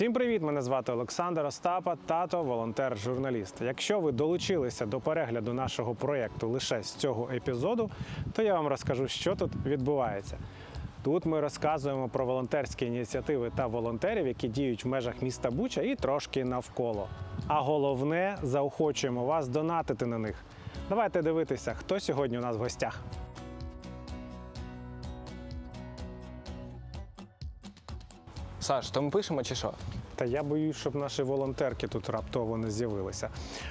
Всім привіт! Мене звати Олександр Остапа, тато, волонтер-журналіст. Якщо ви долучилися до перегляду нашого проєкту лише з цього епізоду, то я вам розкажу, що тут відбувається. Тут ми розказуємо про волонтерські ініціативи та волонтерів, які діють в межах міста Буча і трошки навколо. А головне, заохочуємо вас донатити на них. Давайте дивитися, хто сьогодні у нас в гостях. Саш, то ми пишемо чи що? Та я боюсь, щоб наші волонтерки тут раптово не з'явилися.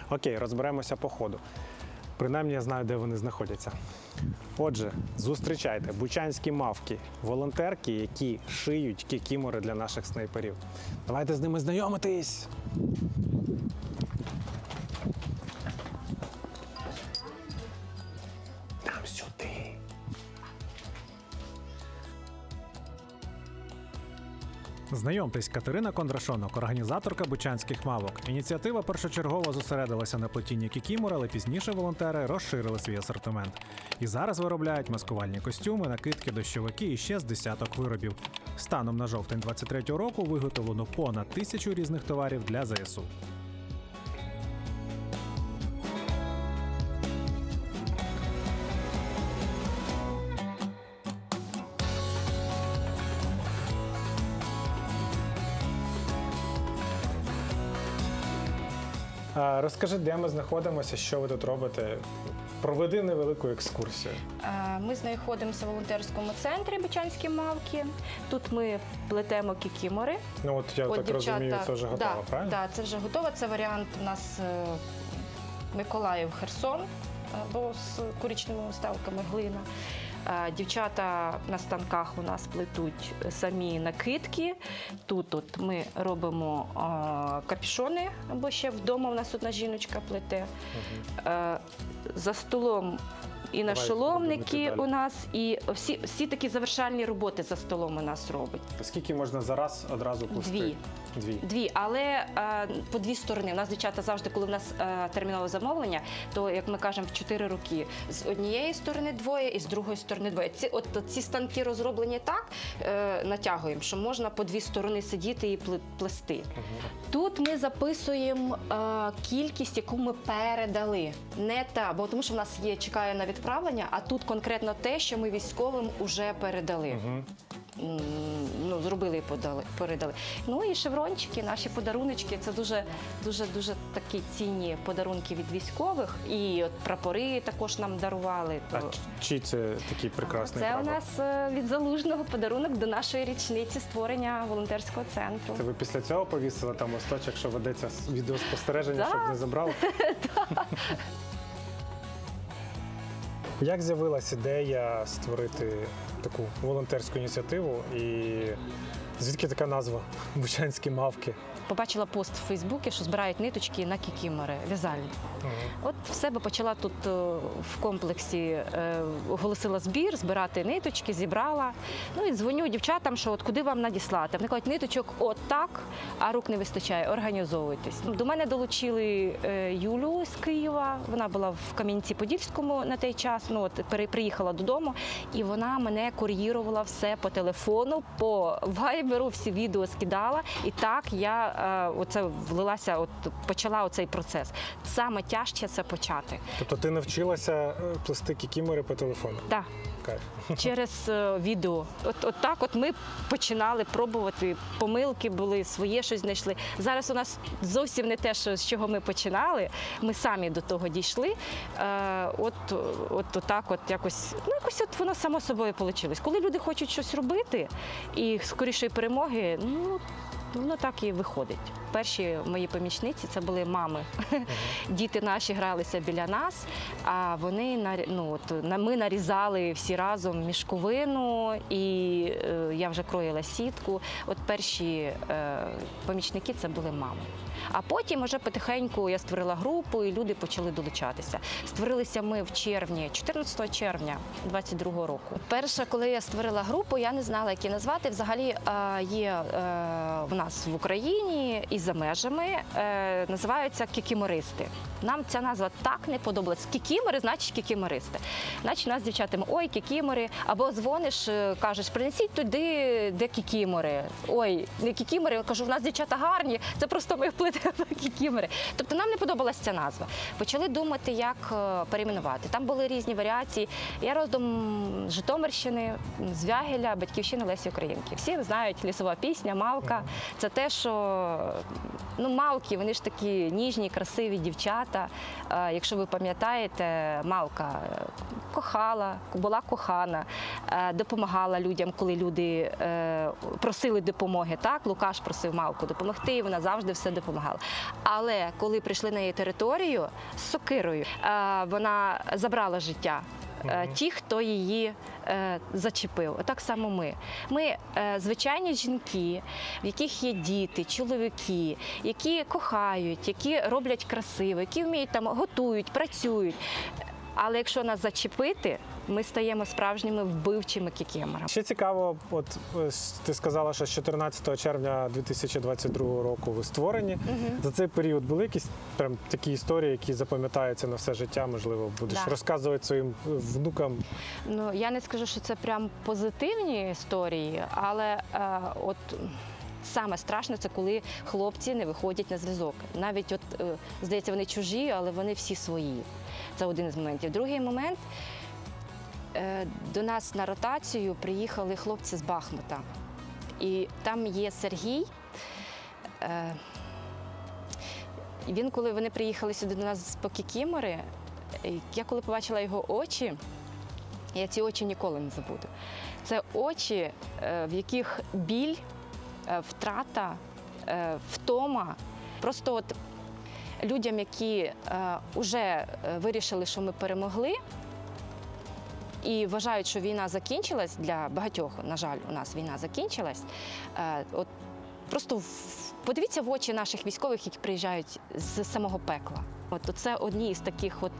Окей, розберемося по ходу. Принаймні я знаю, де вони знаходяться. Отже, зустрічайте бучанські мавки, волонтерки, які шиють кікімори для наших снайперів. Давайте з ними знайомитись. Знайомтесь, Катерина Кондрашонок, організаторка бучанських мавок. Ініціатива першочергово зосередилася на плетінні кікімор, але пізніше волонтери розширили свій асортимент. І зараз виробляють маскувальні костюми, накидки, дощовики і ще з десяток виробів. Станом на жовтень 23-го року виготовлено понад тисячу різних товарів для ЗСУ. Розкажи, де ми знаходимося, що ви тут робите? Проведи невелику екскурсію. Е, Ми знаходимося в волонтерському центрі Бучанські мавки. Тут ми плетемо кікімори. Ну от я так розумію, це вже готово, да, правильно? Да, це вже готово. Це варіант у нас е, Миколаїв Херсон, або з коричневими вставками глина. Е, Дівчата на станках у нас плетуть самі накидки. Тут от ми робимо капішони, капюшони, або ще вдома у нас одна жіночка плете. Е, За столом і нашоломники у нас, і всі, всі такі завершальні роботи за столом у нас робить. Скільки можна зараз одразу плести? Дві. Дві. Дві, але е, по дві сторони. У нас дівчата завжди, коли в нас е, термінове замовлення, то як ми кажемо, в чотири роки з однієї сторони двоє і з другої сторони двоє. Ці от ці станки розроблені так, е, натягуємо, що можна по дві сторони сидіти і пле- плести. Тут ми записуємо е, кількість, яку ми передали. Не та, бо тому що в нас є чекає на відправлення, а тут конкретно те, що ми військовим вже передали. Ну, зробили і подали, передали. Ну і шеврончики, наші подаруночки. Це дуже, дуже, дуже такі цінні подарунки від військових. І от прапори також нам дарували. А То- чи це такий прекрасний це у нас е, від залужного подарунок до нашої річниці створення волонтерського центру. Це ви після цього повісили там листочок, що ведеться відеоспостереження, щоб не забрали? Як з'явилась ідея створити таку волонтерську ініціативу і звідки така назва Бучанські мавки? Побачила пост в Фейсбуці, що збирають ниточки на кікімори в'язальні. От в себе почала тут е, в комплексі е, оголосила збір, збирати ниточки, зібрала. Ну і дзвоню дівчатам, що от куди вам надіслати. Вони кажуть, ниточок от так, а рук не вистачає, організовуйтесь. Ну, До мене долучили е, Юлю з Києва. Вона була в Кам'янці-Подільському на той час. Ну от приїхала додому, і вона мене кур'їрувала все по телефону, по вайберу, всі відео скидала. І так я е, оце влилася, от почала оцей процес. Саме тяжче це почати. Тобто ти навчилася е, плести кікімори по телефону? Так. Через е, відео. От, от так от ми починали пробувати. Помилки були, своє щось знайшли. Зараз у нас зовсім не те, що, з чого ми починали. Ми самі до того дійшли. От, от так от якось, ну якось от воно само собою вийшло. Коли люди хочуть щось робити і скорішої перемоги, ну. Воно так і виходить. Перші мої помічниці це були мами. Діти наші гралися біля нас, а вони ну, от, ми нарізали всі разом мішковину, і е, я вже кроїла сітку. От перші е, помічники це були мами. А потім вже потихеньку я створила групу, і люди почали долучатися. Створилися ми в червні, 14 червня 22 року. Перше, коли я створила групу, я не знала, як її назвати. Взагалі е, є е, в нас в Україні і за межами е, називаються кікімористи. Нам ця назва так не подобалась. Кікімори значить кікімористи. Значить, нас дівчатами, ой, кікімори, або дзвониш, е, кажеш, принесіть туди, де кікімори. Ой, не кікімори. Я кажу, в нас дівчата гарні, це просто ми вплетемо кікімори. Тобто нам не подобалася ця назва. Почали думати, як е, перейменувати. Там були різні варіації. Я родом Житомирщини, з Вягеля, батьківщини Лесі Українки. Всі знають лісова пісня, мавка. Це те, що ну, мавки, вони ж такі ніжні, красиві дівчата. Якщо ви пам'ятаєте, мавка е, кохала, була кохана, е, допомагала людям, коли люди е, просили допомоги. Так, Лукаш просив мавку допомогти, і вона завжди все допомагала. Але коли прийшли на її територію з сокирою, е, вона забрала життя. Е, Ті, хто її е, зачепив, так само ми. Ми е, звичайні жінки, в яких є діти, чоловіки, які кохають, які роблять красиво, які вміють там готують, працюють. Але якщо нас зачепити, ми стаємо справжніми вбивчими кікемерами. Ще цікаво, от ти сказала, що з 14 червня 2022 року ви створені. За цей період були якісь прям такі історії, які запам'ятаються на все життя. Можливо, будеш Да. розказувати своїм внукам. Ну я не скажу, що це прям позитивні історії, але е, от. Саме страшне це коли хлопці не виходять на зв'язок. Навіть от е, здається, вони чужі, але вони всі свої. Це один із моментів. Другий момент е, до нас на ротацію приїхали хлопці з Бахмута. І там є Сергій. Е, він, коли вони приїхали сюди до нас по Кікімори, е, я коли побачила його очі, я ці очі ніколи не забуду. Це очі, в яких біль, втрата, е, втома. Просто от людям, які вже вирішили, що ми перемогли, і вважають, що війна закінчилась для багатьох, на жаль, у нас війна закінчилась. е, От просто подивіться в очі наших військових, які приїжджають з самого пекла. От це одні з таких от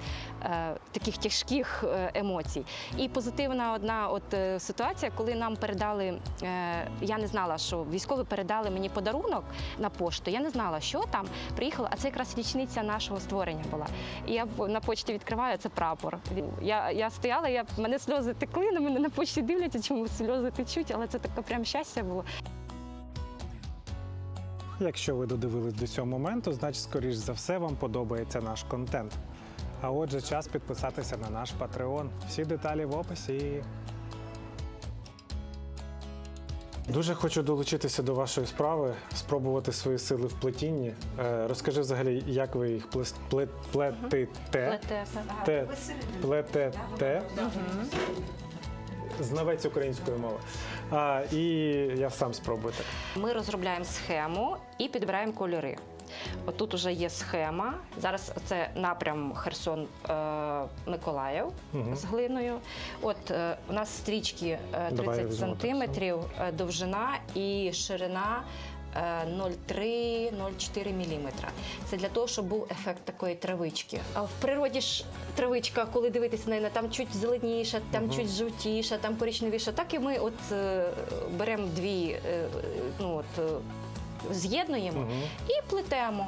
е, таких тяжких е, емоцій. І позитивна одна от е, ситуація, коли нам передали, е, я не знала, що військові передали мені подарунок на пошту. Я не знала, що там приїхала, а це якраз річниця нашого створення була. І я на почті відкриваю це прапор. Я, я стояла, я мене сльози текли, на мене на почті дивляться, чому сльози течуть, але це таке прям щастя було. Якщо ви додивились до цього моменту, значить, скоріш за все, вам подобається наш контент. А отже, час підписатися на наш Patreon. Всі деталі в описі. Дуже хочу долучитися до вашої справи, спробувати свої сили в плетінні. Е, Розкажи взагалі, як ви їх плес- пле- плетите. Те, плетете. Знавець української мови. А, і я сам спробую так. Ми розробляємо схему і підбираємо кольори. Отут уже є схема. Зараз це напрям Херсон е, Миколаїв угу. з глиною. От е, у нас стрічки е, 30 візьмемо сантиметрів, е, довжина і ширина. Е, 0,3-0,4 мм. Це для того, щоб був ефект такої травички. А в природі ж травичка, коли дивитися на неї, там чуть зеленіша, там угу. чуть жовтіша, там коричневіша. Так і ми от е, беремо дві, е, е, ну от е, з'єднуємо угу. і плетемо.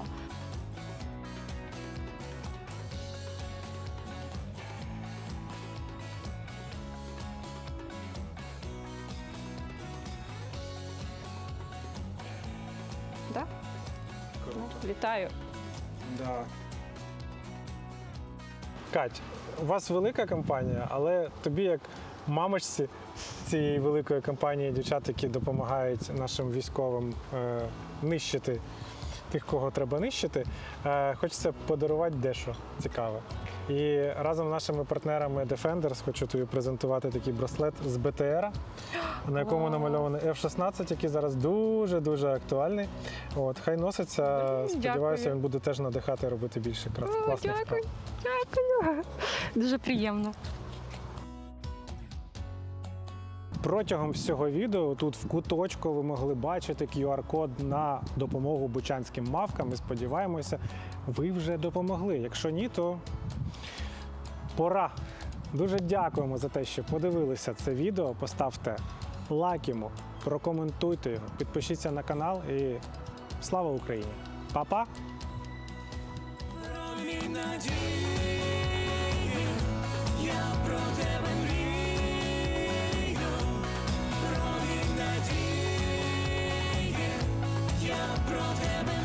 Вітаю. Да. Кать, у вас велика компанія, але тобі, як мамочці цієї великої компанії дівчат, які допомагають нашим військовим е, нищити тих, кого треба нищити, е, хочеться подарувати дещо цікаве. І разом з нашими партнерами Defenders хочу тобі презентувати такий браслет з БТР, на якому намальований F-16, який зараз дуже-дуже актуальний. От, хай носиться, сподіваюся, дякую. він буде теж надихати робити більше О, класних дякую. справ. Дякую. Дуже приємно. Протягом всього відео тут в куточку ви могли бачити QR-код на допомогу бучанським мавкам. Ми сподіваємося, ви вже допомогли. Якщо ні, то пора. Дуже дякуємо за те, що подивилися це відео. Поставте лайк йому, прокоментуйте його, підпишіться на канал і слава Україні! Па-па! Про тебе.